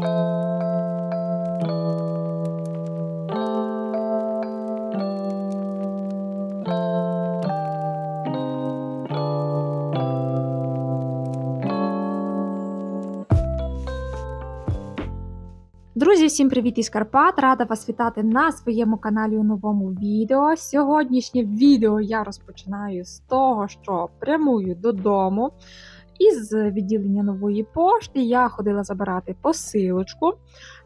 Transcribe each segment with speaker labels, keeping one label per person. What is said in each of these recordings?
Speaker 1: Друзі, всім привіт із Карпат! Рада вас вітати на своєму каналі у новому відео. Сьогоднішнє відео я розпочинаю з того, що прямую додому. Із відділення нової пошти я ходила забирати посилочку,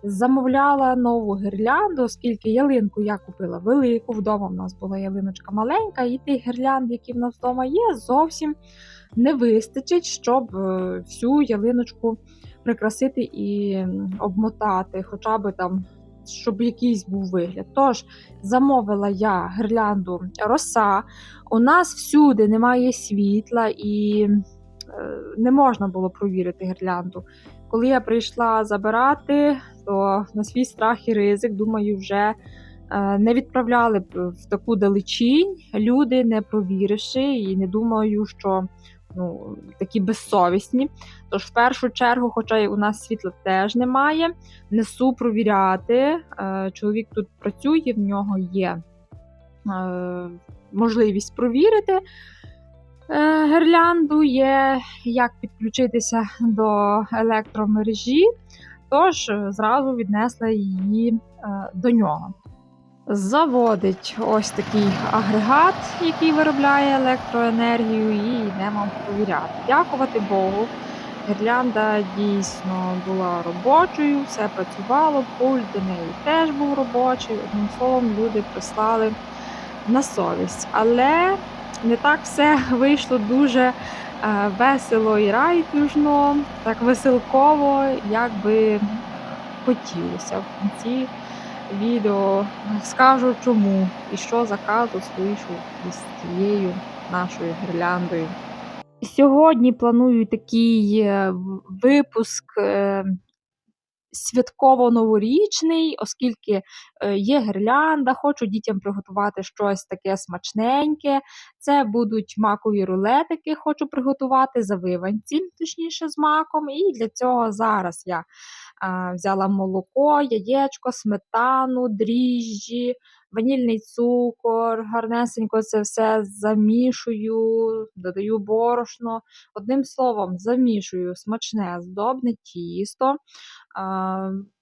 Speaker 1: замовляла нову гірлянду, оскільки ялинку я купила велику. Вдома в нас була ялиночка маленька, і тих гірлянд, які в нас вдома є, зовсім не вистачить, щоб е, всю ялиночку прикрасити і обмотати, хоча би там, щоб якийсь був вигляд. Тож замовила я гірлянду роса. У нас всюди немає світла і не можна було провірити гірлянду. Коли я прийшла забирати, то на свій страх і ризик, думаю, вже е, не відправляли б в таку далечінь люди, не провіривши, і не думаю, що ну, такі безсовісні. Тож, в першу чергу, хоча й у нас світла теж немає, несу провіряти. Е, Чоловік тут працює, в нього є е, можливість провірити. Е, Гірлянду є як підключитися до електромережі, тож е, зразу віднесла її е, до нього. Заводить ось такий агрегат, який виробляє електроенергію, і йдемо провіряти. Дякувати Богу. Гірлянда дійсно була робочою, все працювало, пульт до неї теж був робочий. Одним словом, люди прислали на совість. Але не так все вийшло дуже е, весело і райтужно, так веселково, як би хотілося в кінці відео скажу чому і що за казус вийшов із цією нашою гірляндою. Сьогодні планую такий е, випуск е, святково-новорічний, оскільки е, є гірлянда, хочу дітям приготувати щось таке смачненьке. Це будуть макові рулетики, хочу приготувати завиванці, точніше з маком. І для цього зараз я взяла молоко, яєчко, сметану, дріжджі, ванільний цукор, гарнесенько це все замішую, додаю борошно. Одним словом, замішую смачне здобне тісто.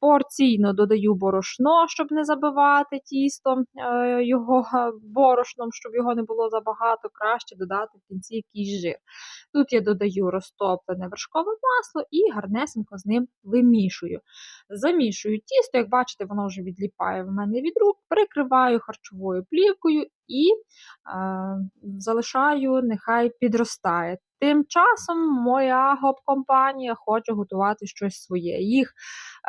Speaker 1: Порційно додаю борошно, щоб не забивати тісто е, його борошном, щоб його не було забагато, краще додати в кінці якийсь жир. Тут я додаю розтоплене вершкове масло і гарнесенько з ним вимішую. Замішую тісто, як бачите, воно вже відліпає в мене від рук, прикриваю харчовою плівкою і е, залишаю, нехай підростає. Тим часом моя гоп-компанія хоче готувати щось своє. Їх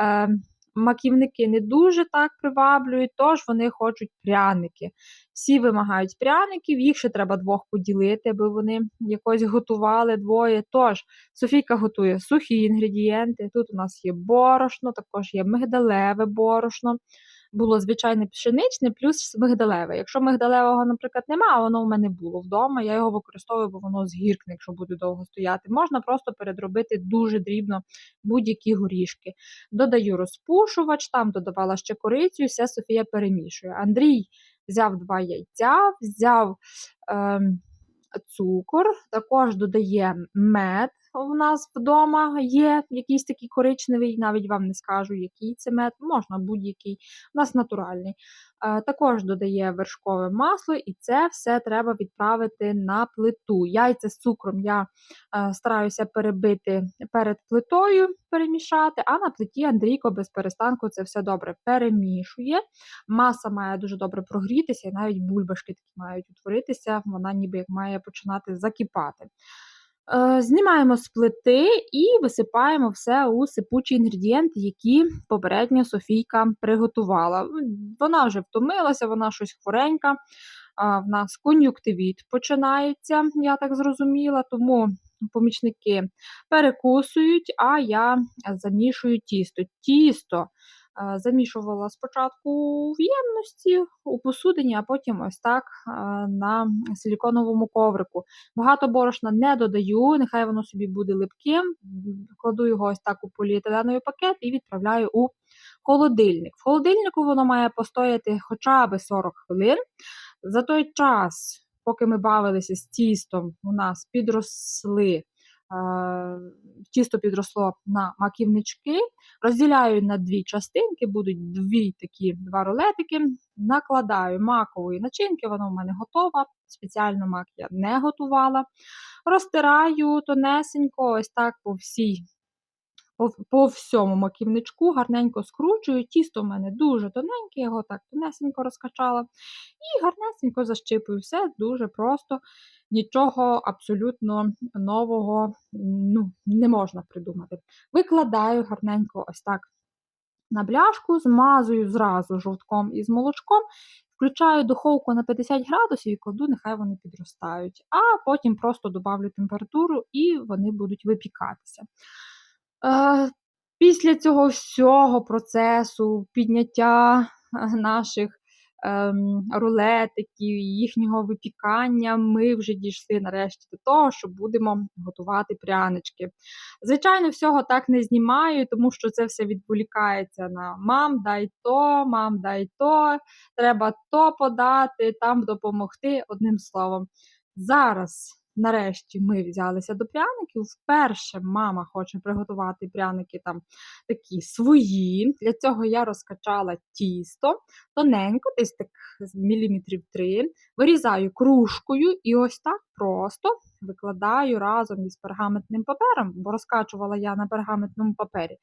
Speaker 1: е, маківники не дуже так приваблюють, тож вони хочуть пряники. Всі вимагають пряників, їх ще треба двох поділити, аби вони якось готували двоє. Тож, Софійка готує сухі інгредієнти. Тут у нас є борошно, також є мигдалеве борошно. Було звичайне пшеничне, плюс мигдалеве. Якщо мигдалевого, наприклад, немає, воно в мене було вдома. Я його використовую, бо воно згіркне, якщо буде довго стояти. Можна просто передробити дуже дрібно будь-які горішки. Додаю розпушувач, там додавала ще корицю, і все Софія перемішує. Андрій взяв два яйця, взяв ем, цукор, також додає мед. У нас вдома є якийсь такий коричневий, навіть вам не скажу, який це мед, можна будь-який, у нас натуральний. Е, Також додає вершкове масло, і це все треба відправити на плиту. Яйця з цукром я е, стараюся перебити перед плитою, перемішати, а на плиті Андрійко без перестанку це все добре перемішує. Маса має дуже добре прогрітися, і навіть бульбашки такі мають утворитися, вона ніби як має починати закипати. Е, Знімаємо з плити і висипаємо все у сипучі інгредієнти, які попередньо Софійка приготувала. Вона вже втомилася, вона щось хворенька. В нас кон'юктивіт починається, я так зрозуміла, тому помічники перекусують, а я замішую тісто. Тісто Замішувала спочатку в ємності у посудині, а потім ось так е, на силіконовому коврику. Багато борошна не додаю, нехай воно собі буде липким. Кладу його ось так у поліетиленовий пакет і відправляю у холодильник. В холодильнику воно має постояти хоча б 40 хвилин. За той час, поки ми бавилися з тістом, у нас підросли. Е, Тісто підросло на маківнички, розділяю на дві частинки, будуть дві такі два рулетики. Накладаю макової начинки, вона в мене готова. Спеціально мак я не готувала. Розтираю тонесенько, ось так по всій по, всьому маківничку гарненько скручую. Тісто в мене дуже тоненьке, я його так тонесенько розкачала. І гарнесенько защипую. Все дуже просто, нічого абсолютно нового ну, не можна придумати. Викладаю гарненько ось так на бляшку, змазую зразу жовтком із молочком. Включаю духовку на 50 градусів і кладу, нехай вони підростають. А потім просто добавлю температуру і вони будуть випікатися. Е, Після цього всього процесу підняття е, наших ем, рулетиків, їхнього випікання, ми вже дійшли нарешті до того, що будемо готувати прянички. Звичайно, всього так не знімаю, тому що це все відволікається на мам, дай то, мам, дай то, треба то подати, там допомогти. Одним словом, зараз. Нарешті ми взялися до пряників. Вперше мама хоче приготувати пряники там такі свої. Для цього я розкачала тісто тоненько, десь так міліметрів 3, вирізаю кружкою і ось так просто викладаю разом із пергаментним папером, бо розкачувала я на пергаментному папері,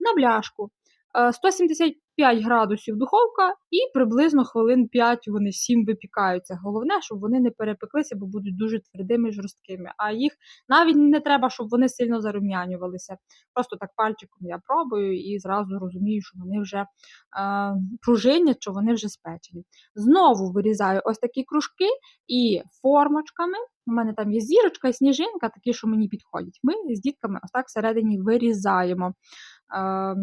Speaker 1: на бляшку. Е, 175 градусів духовка і приблизно хвилин 5 вони 7 випікаються. Головне, щоб вони не перепеклися, бо будуть дуже твердими і жорсткими. А їх навіть не треба, щоб вони сильно зарум'янювалися. Просто так пальчиком я пробую і зразу розумію, що вони вже е, пружинять, що вони вже спечені. Знову вирізаю ось такі кружки і формочками. У мене там є зірочка і сніжинка, такі, що мені підходять. Ми з дітками ось так всередині вирізаємо. Е,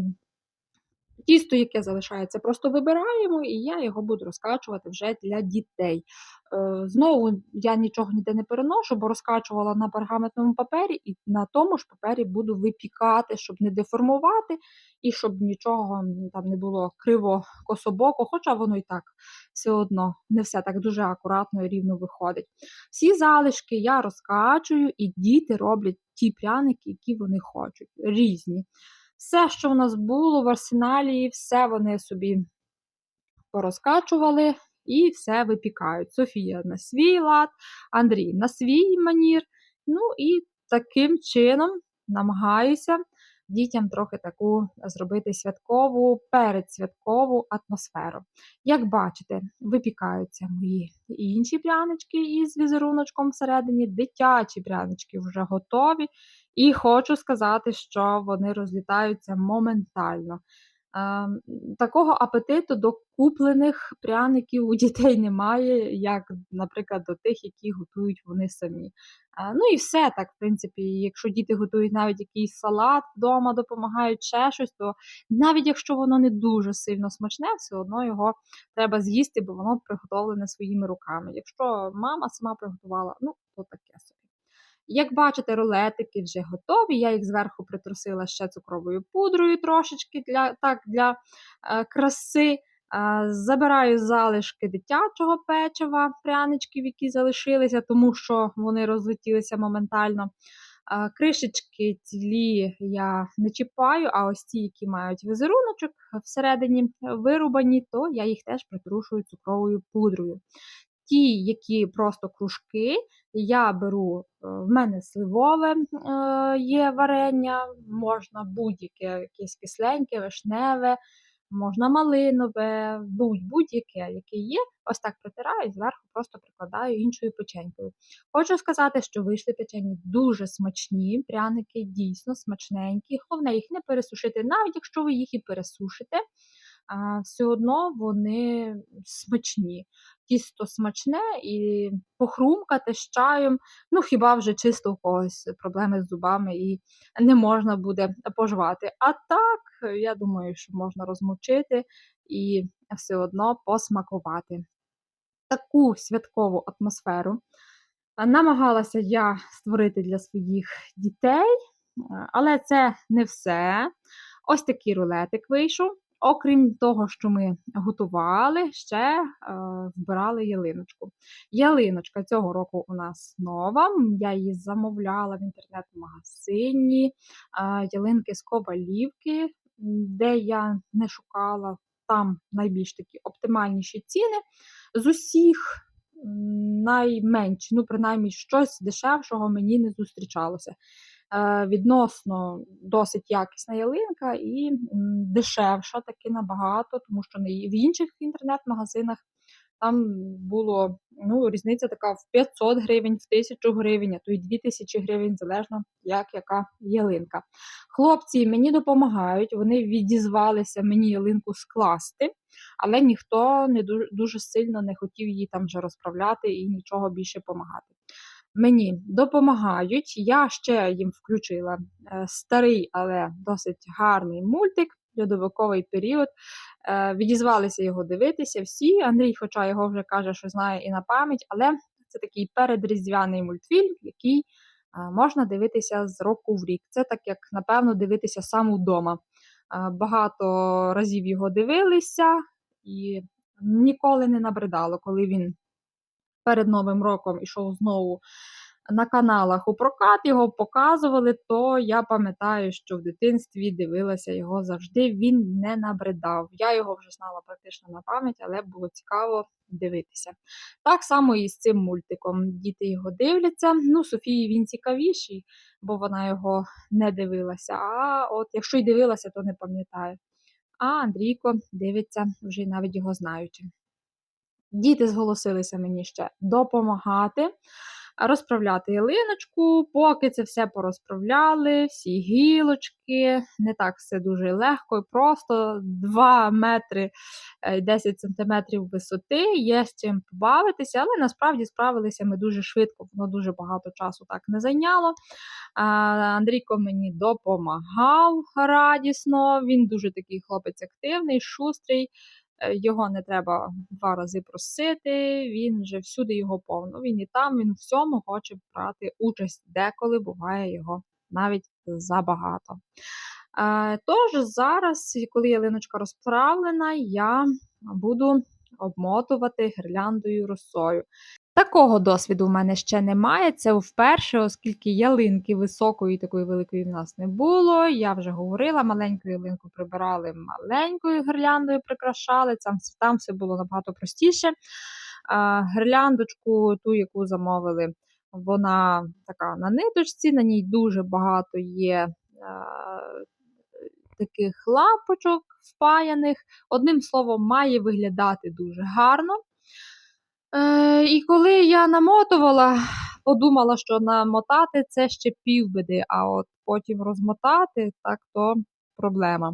Speaker 1: Тісто, яке залишається, просто вибираємо, і я його буду розкачувати вже для дітей. Е, Знову я нічого ніде не переношу, бо розкачувала на пергаментному папері, і на тому ж папері буду випікати, щоб не деформувати і щоб нічого там не було криво кособоко, хоча воно і так все одно не все так дуже акуратно і рівно виходить. Всі залишки я розкачую, і діти роблять ті пряники, які вони хочуть, різні. Все, що в нас було в арсеналі, все вони собі порозкачували і все випікають. Софія на свій лад, Андрій на свій манір. Ну і таким чином намагаюся дітям трохи таку зробити святкову, передсвяткову атмосферу. Як бачите, випікаються мої інші прянички із візеруночком всередині, дитячі прянички вже готові. І хочу сказати, що вони розлітаються моментально. Такого апетиту до куплених пряників у дітей немає, як, наприклад, до тих, які готують вони самі. Ну і все так, в принципі, якщо діти готують навіть якийсь салат вдома, допомагають ще щось, то навіть якщо воно не дуже сильно смачне, все одно його треба з'їсти, бо воно приготовлене своїми руками. Якщо мама сама приготувала, ну то таке собі. Як бачите, рулетики вже готові. Я їх зверху притрусила ще цукровою пудрою трошечки для, так, для е, краси. Е, забираю залишки дитячого печива, пряничків, які залишилися, тому що вони розлетілися моментально. Е, кришечки цілі я не чіпаю, а ось ті, які мають візеруночок всередині вирубані, то я їх теж притрушую цукровою пудрою. Ті, які просто кружки, я беру, е, в мене сливове е, є варення, можна будь-яке якесь кисленьке, вишневе, можна малинове, будь- будь-яке, яке є. Ось так притираю і зверху просто прикладаю іншою печенькою. Хочу сказати, що вийшли печені дуже смачні, пряники дійсно смачненькі. Головне їх не пересушити, навіть якщо ви їх і пересушите. А, все одно вони смачні. Тісто смачне і похрумкати з чаєм, ну хіба вже чисто у когось проблеми з зубами і не можна буде поживати. А так, я думаю, що можна розмочити і все одно посмакувати. Таку святкову атмосферу намагалася я створити для своїх дітей, але це не все. Ось такий рулетик вийшов. Окрім того, що ми готували, ще е, вбирали ялиночку. Ялиночка цього року у нас нова. Я її замовляла в інтернет-магазині. Е, ялинки з ковалівки, де я не шукала, там найбільш такі оптимальніші ціни. З усіх найменші, ну, принаймні, щось дешевшого мені не зустрічалося. Е, відносно досить якісна ялинка і дешевша таки набагато, тому що в інших інтернет-магазинах там було ну, різниця така в 500 гривень, в 1000 гривень, а то й 2000 гривень, залежно як яка ялинка. Хлопці мені допомагають, вони відізвалися мені ялинку скласти, але ніхто не дуже, дуже сильно не хотів її там вже розправляти і нічого більше допомагати мені допомагають. Я ще їм включила е, старий, але досить гарний мультик, льодовиковий період. Е, Відізвалися його дивитися всі. Андрій, хоча його вже каже, що знає і на пам'ять, але це такий передріздвяний мультфільм, який е, можна дивитися з року в рік. Це так, як, напевно, дивитися сам удома. Багато разів його дивилися і ніколи не набридало, коли він перед Новим роком ішов знову на каналах у прокат, його показували, то я пам'ятаю, що в дитинстві дивилася його завжди. Він не набридав. Я його вже знала практично на пам'ять, але було цікаво дивитися. Так само і з цим мультиком. Діти його дивляться. Ну, Софії він цікавіший, бо вона його не дивилася. А от якщо й дивилася, то не пам'ятаю. А Андрійко дивиться вже навіть його знаючи. Діти зголосилися мені ще допомагати, розправляти ялиночку, поки це все порозправляли, всі гілочки, не так все дуже легко і просто 2 метри е, 10 сантиметрів висоти, є з чим побавитися, але насправді справилися ми дуже швидко, воно дуже багато часу так не зайняло. Андрійко мені допомагав радісно, він дуже такий хлопець активний, шустрий. Е, Його не треба два рази просити, він вже всюди його повно. Він і там, він всьому хоче брати участь. Деколи буває його навіть забагато. Е, Тож зараз, коли ялиночка розправлена, я буду обмотувати гірляндою росою. Такого досвіду в мене ще немає. Це вперше, оскільки ялинки високої такої великої в нас не було. Я вже говорила, маленьку ялинку прибирали маленькою гірляндою, прикрашали. Там, там все було набагато простіше. А, гірляндочку, ту, яку замовили, вона така на ниточці, на ній дуже багато є. Таких лапочок впаяних. Одним словом, має виглядати дуже гарно. Е, і коли я намотувала, подумала, що намотати це ще півбіди, а от потім розмотати, так то проблема.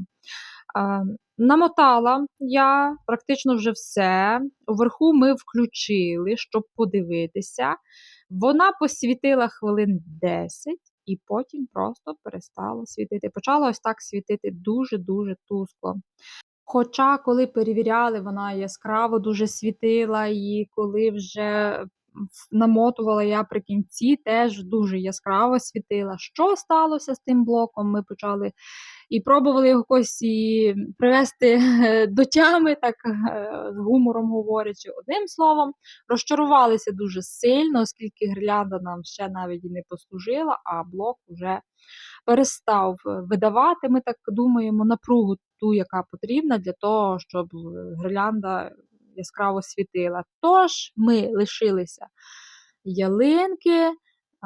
Speaker 1: Е, намотала я практично вже все. Вверху ми включили, щоб подивитися. Вона посвітила хвилин 10 і потім просто перестала світити. Почала ось так світити дуже-дуже тускло. Хоча, коли перевіряли, вона яскраво дуже світила, і коли вже намотувала я при кінці, теж дуже яскраво світила. Що сталося з тим блоком? Ми почали і пробували якось і привести до тями, так е, з гумором говорячи. Одним словом, розчарувалися дуже сильно, оскільки гірлянда нам ще навіть і не послужила, а блок вже перестав видавати, ми так думаємо, напругу ту, яка потрібна для того, щоб гірлянда яскраво світила. Тож ми лишилися ялинки.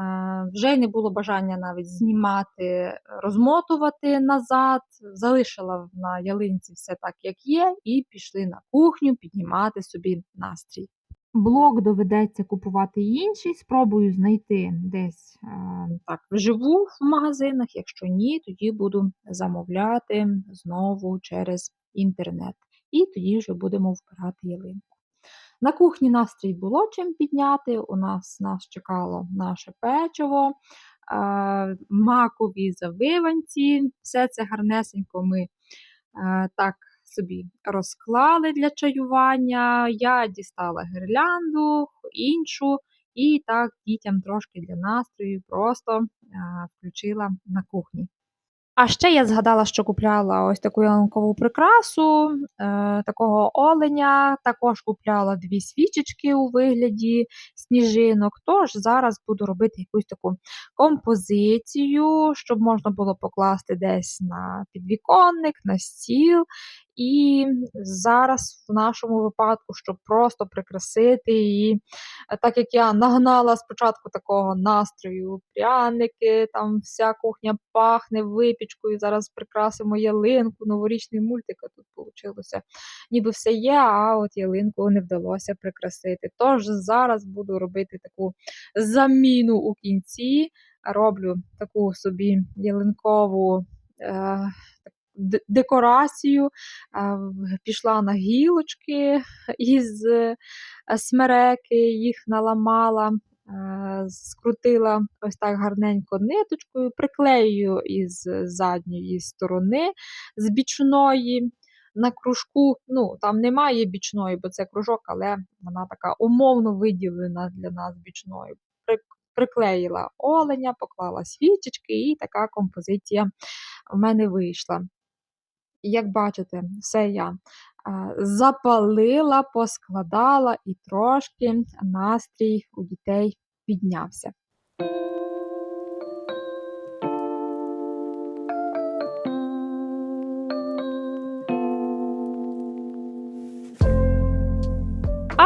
Speaker 1: Е, Вже не було бажання навіть знімати, розмотувати назад. Залишила на ялинці все так, як є, і пішли на кухню піднімати собі настрій. Блок доведеться купувати інший. Спробую знайти десь е, так вживу в магазинах. Якщо ні, тоді буду замовляти знову через інтернет. і тоді вже будемо вбирати ялинку. На кухні настрій було чим підняти. У нас нас чекало наше печиво, макові завиванці. Все це гарнесенько ми так собі розклали для чаювання. Я дістала гірлянду, іншу, і так дітям трошки для настрою просто е, включила на кухні. А ще я згадала, що купляла ось таку ялинкову прикрасу, е, такого оленя. Також купляла дві свічечки у вигляді сніжинок. Тож зараз буду робити якусь таку композицію, щоб можна було покласти десь на підвіконник, на стіл. І зараз в нашому випадку, щоб просто прикрасити її, Е, так як я нагнала спочатку такого настрою, пряники, там вся кухня пахне випічкою, зараз прикрасимо ялинку, новорічний мультик, а тут вийшло. Ніби все є, а от ялинку не вдалося прикрасити. Тож зараз буду робити таку заміну у кінці. Роблю таку собі ялинкову. Е, Декорацію, пішла на гілочки із е, смереки, їх наламала, е, скрутила ось так гарненько ниточкою, приклею із задньої сторони, з бічної. На кружку, ну там немає бічної, бо це кружок, але вона така умовно виділена для нас бічною. Приклеїла оленя, поклала свічечки, і така композиція в мене вийшла. Як бачите, все я е, запалила, поскладала і трошки настрій у дітей піднявся.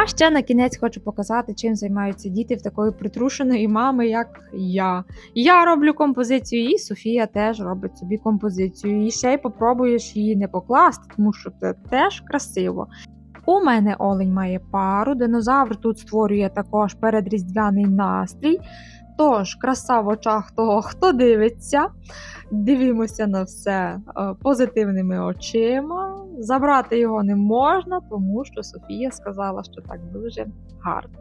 Speaker 1: Ще на кінець хочу показати, чим займаються діти в такої притрушеної мами, як я. Я роблю композицію, і Софія теж робить собі композицію. І ще й попробуєш її не покласти, тому що це теж красиво. У мене олень має пару, динозавр тут створює також передріздвяний настрій. Тож, краса в очах того, хто дивиться, дивимося на все е, позитивними очима. Забрати його не можна, тому що Софія сказала, що так дуже гарно.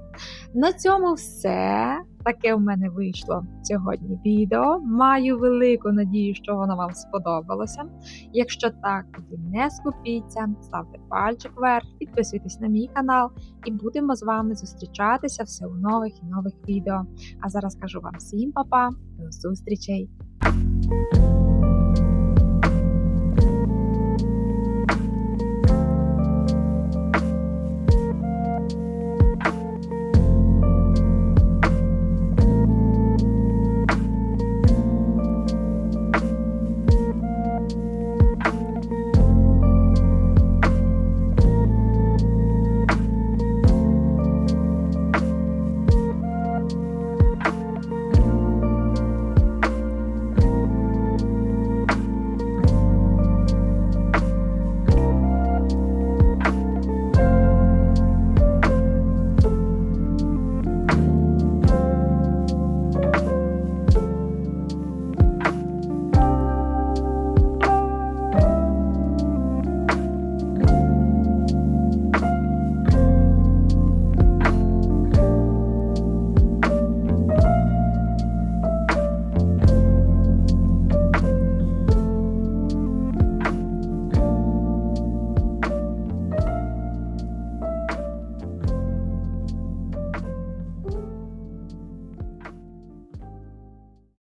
Speaker 1: На цьому все. Таке в мене вийшло сьогодні відео. Маю велику надію, що воно вам сподобалося. Якщо так, тоді не скупіться, ставте пальчик вверх, підписуйтесь на мій канал і будемо з вами зустрічатися все у нових і нових відео. А зараз кажу вам всім па-па, до зустрічей!